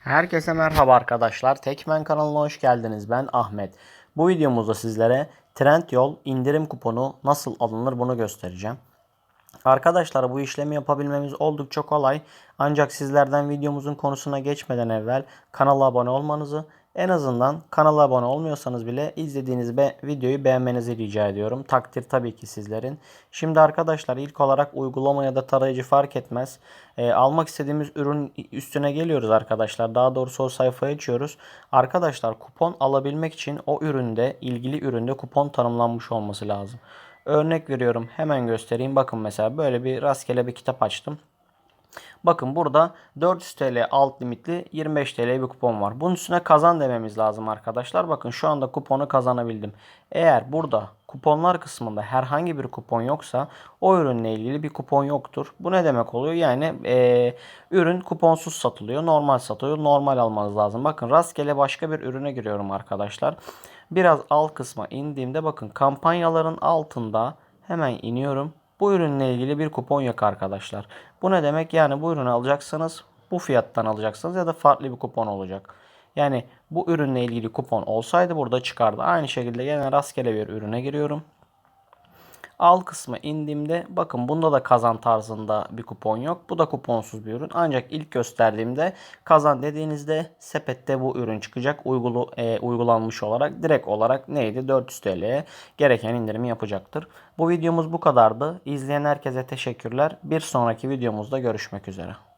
Herkese merhaba arkadaşlar. Tekmen kanalına hoş geldiniz. Ben Ahmet. Bu videomuzda sizlere Trendyol indirim kuponu nasıl alınır bunu göstereceğim. Arkadaşlar bu işlemi yapabilmemiz oldukça kolay. Ancak sizlerden videomuzun konusuna geçmeden evvel kanala abone olmanızı en azından kanala abone olmuyorsanız bile izlediğiniz be videoyu beğenmenizi rica ediyorum. Takdir tabii ki sizlerin. Şimdi arkadaşlar ilk olarak uygulama ya da tarayıcı fark etmez. Ee, almak istediğimiz ürün üstüne geliyoruz arkadaşlar. Daha doğrusu o sayfayı açıyoruz. Arkadaşlar kupon alabilmek için o üründe ilgili üründe kupon tanımlanmış olması lazım. Örnek veriyorum hemen göstereyim. Bakın mesela böyle bir rastgele bir kitap açtım. Bakın burada 400 TL alt limitli 25 TL bir kupon var. Bunun üstüne kazan dememiz lazım arkadaşlar. Bakın şu anda kuponu kazanabildim. Eğer burada kuponlar kısmında herhangi bir kupon yoksa o ürünle ilgili bir kupon yoktur. Bu ne demek oluyor? Yani e, ürün kuponsuz satılıyor. Normal satılıyor. Normal almanız lazım. Bakın rastgele başka bir ürüne giriyorum arkadaşlar. Biraz alt kısma indiğimde bakın kampanyaların altında hemen iniyorum. Bu ürünle ilgili bir kupon yok arkadaşlar. Bu ne demek? Yani bu ürünü alacaksanız bu fiyattan alacaksınız ya da farklı bir kupon olacak. Yani bu ürünle ilgili kupon olsaydı burada çıkardı. Aynı şekilde yine rastgele bir ürüne giriyorum. Al kısmı indiğimde bakın bunda da kazan tarzında bir kupon yok. Bu da kuponsuz bir ürün. Ancak ilk gösterdiğimde kazan dediğinizde sepette bu ürün çıkacak. Uygulu, e, uygulanmış olarak direkt olarak neydi? 400 TL'ye gereken indirimi yapacaktır. Bu videomuz bu kadardı. İzleyen herkese teşekkürler. Bir sonraki videomuzda görüşmek üzere.